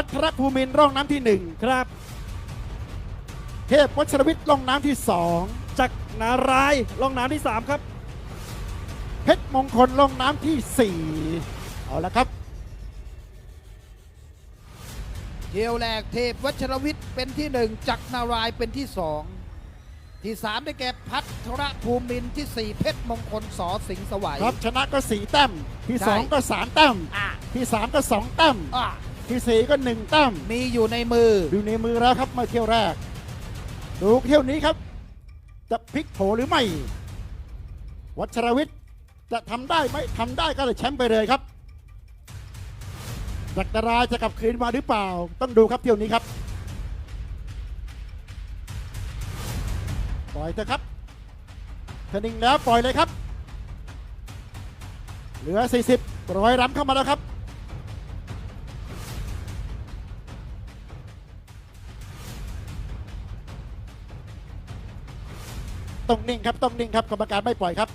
พัทรภูมินทร์ร่องน้ำที่หนึ่งครับ เทพวัชรวิทย์ร่องน้ำที่สองจักรนารายณ์ล่องน้ำที่ 3 ครับ เพชรมงคลร่องน้ำที่สี่เอาละครับ เที่ยวแรกเทพวัชรวิทย์เป็นที่หนึ่งจักรนารายณ์เป็นที่สองที่สามได้แก่พัทรภูมินทร์ที่สี่เพชรมงคลสอสิงห์สวัย ครับชนะก็สี่แต้มที่ ใช่สองก็สามแต้มอะที่สามก็สองแต้ม อะ ที่สี่ก็หนึ่งแต้มมีอยู่ในมือ อยู่ในมือแล้วครับมาเที่ยวแรก ดูเที่ยวนี้ครับ จะพลิกโผหรือไม่ วัชรวิทย์จะทำได้ไหมทำได้ก็เลยแชมป์ไปเลยครับจักรราจะกลับคืนมาหรือเปล่า ต้องดูครับเที่ยวนี้ครับปล่อยเถอะครับถ้านิ่งแล้วปล่อยเลยครับ เหลือ 40ร้อยรำเข้ามาแล้วครับ ต้องนิ่งครับต้องนิ่งครับกรรมการไม่ปล่อยครับ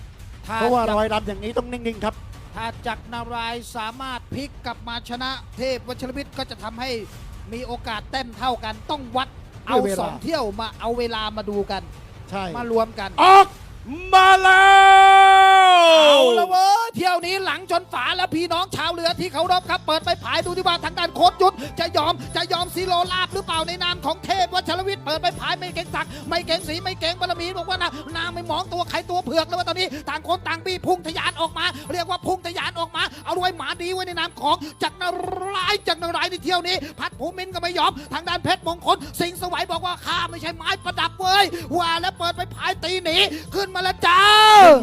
ถ้าเพราะว่าจักรอยรำอย่างนี้ต้องนิ่งๆครับ ถ้าจักรนารายณ์สามารถพลิกกลับมาชนะเทพวัชรวิทย์ก็จะทำให้มีโอกาสแต้มเท่ากันต้องวัดเอาด้วยเวลา สองเที่ยวมาเอาเวลามาดูกัน ใช่มารวมกัน ออกมาแล้ว เอาละเว้ยเที่ยวนี้หลังชนฝาแล้วพี่น้องชาวเรือที่เขารบครับ เปิดไปผายดูที่ว่าทางด้านโคตรยุทธจะยอมจะยอมซีโรลาบหรือเปล่าในนามของเทพวัชรวิทย์เปิดไปผายไม่เก่งสักไม่เก่งสีไม่เก่งบารมีบอกว่านะนาไม่มองตัวใครตัวเผือกแล้วว่าตอนนี้ต่างคนต่างบีพุ่งทะยานออกมา เรียกว่าพุ่งทะยานออก เอาไว้หมาดีไว้ในนามของจักรนารายณ์จักรนารายณ์ในเที่ยวนี้ พัดภูมินทร์ก็ไม่ยอมทางด้านเพชรมงคล สิงห์สวัยบอกว่าข้าไม่ใช่ไม้ประดับเว้ยว่าแล้วเปิดไปผายตีหนีขึ้นมาแล้วจ้า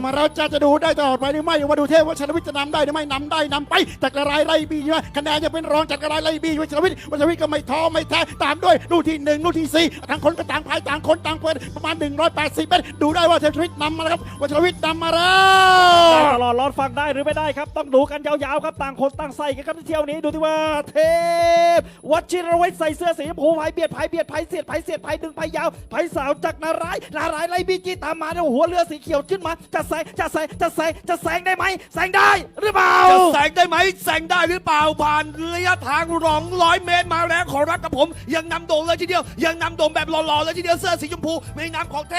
มาเราจะจะดูได้ตลอดไปหรือไม่ว่าดูเทพวัชรวิทย์จะนำได้หรือไม่นำได้นำไปจักรรายไล่บีใช่ไหมคะแนนจะเป็นรองจักรรายไล่บีวัชรวิทย์วัชรวิทย์ก็ไม่ท้อไม่แท้ตามด้วยลูกที่หนึ่งลูกที่สี่ต่างคนก็ต่างพายต่างคนต่างเปิดประมาณ 180เมตรดูได้ว่าเทพวัชรวิทย์นำมาแล้วครับวัชรวิทย์นำมาแล้วตลอดรอดฟังได้หรือไม่ได้ครับ ต้องดูกันยาวๆครับต่างคนต่างใส่กันครับที่เที่ยวนี้ดูที่ว่าเทพวัชิรวิทย์ใส่เสื้อสีชมพูพายเบียดพายเบียดพายเสียดพายเสียดพายดึงพายยาวพายสาวจากนารายณ์นารายไล่บีจีตามมาแล้วหัวเรือสีเขียวขึ้นมาจะแซงจะแซงจะแซงจะแซงได้ไหมแซงได้หรือเปล่าจะแซงได้ไหมแซงได้หรือเปล่าผ่านระยะทางรองร้อยเมตรมาแล้วขอรักกับผม ยังนำโด่งเลยทีเดียว ยังนำโด่งแบบหล่อๆเลยทีเดียวเสื้อสีชมพูในนามของเท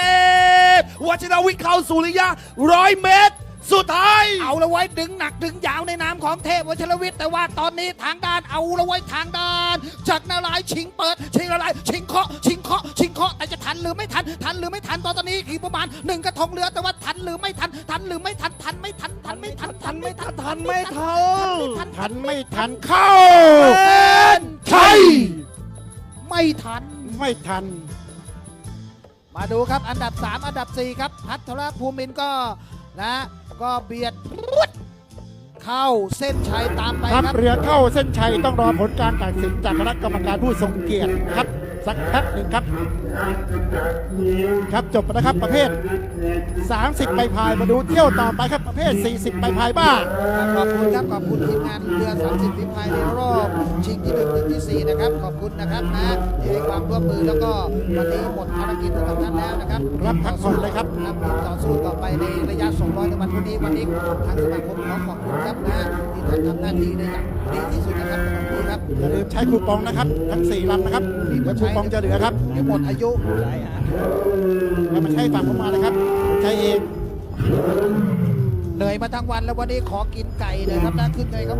พวัชรวิทย์เข้าสู่ระยะร้อยเมตร สุดท้าย เอาละไว้ดึงหนักดึงยาวในนามของเทพวชรวิทย์แต่ว่าตอนนี้ทางด้านเอาละไว้ทางด้านจากนารายณ์ชิงเปิด ชิงอะไรชิงเคาะชิงเคาะชิงเคาะแต่จะทันหรือไม่ทันทันหรือไม่ทันตอนตอนนี้คือประมาณหนึ่งกระทงเรือแต่ว่าทันหรือไม่ทันทันหรือไม่ทันทันไม่ทันทันไม่ทันทันไม่ทันทันไม่ทันทันทันไม่ทันเข้าเป็นชัยไม่ทัน ไม่ทัน มาดูครับอันดับ 3 อันดับ 4 ครับ พัทรภูมินทร์ก็ นะ ก็เบียดพรวดเข้าเส้นชัยตามไปครับครับเรือเข้าเส้นชัยต้องรอผลการตัดสินจากคณะกรรมการผู้ทรงเกียรติครับ สักแป๊บหนึ่งครับ ครับจบไปแล้วครับประเภท 30ใบพายมาดูเที่ยวต่อไปครับประเภท 40ใบพายบ้างขอบคุณครับขอบคุณทีมงานเรือ 30ฝีพายในรอบชิงที่หนึ่งถึงที่สี่นะครับขอบคุณนะครับนะที่ให้ความร่วมมือแล้วก็วันนี้หมดภารกิจสำหรับท่านแล้วนะครับรับพักผ่อนเลยครับนำทีมต่อสู้ต่อไปในระยะ 200ในวันพรุ่งนี้วันนี้ทางสมาคมขอขอบคุณครับนะที่ท่านทำหน้าที่ได้อย่างดีที่สุดนะครับ อย่าลืมใช้คูปองนะครับ ทั้ง4ลำนะครับเดี๋ยวคูปองจะเหลือครับเดี๋ยวหมดอายุแล้วมาใช้ฝั่งผมมาเลยครับ ใช้เอง เหนื่อยมาทั้งวันแล้ววันนี้ขอกินไก่เลยครับนะขึ้นเลยครับ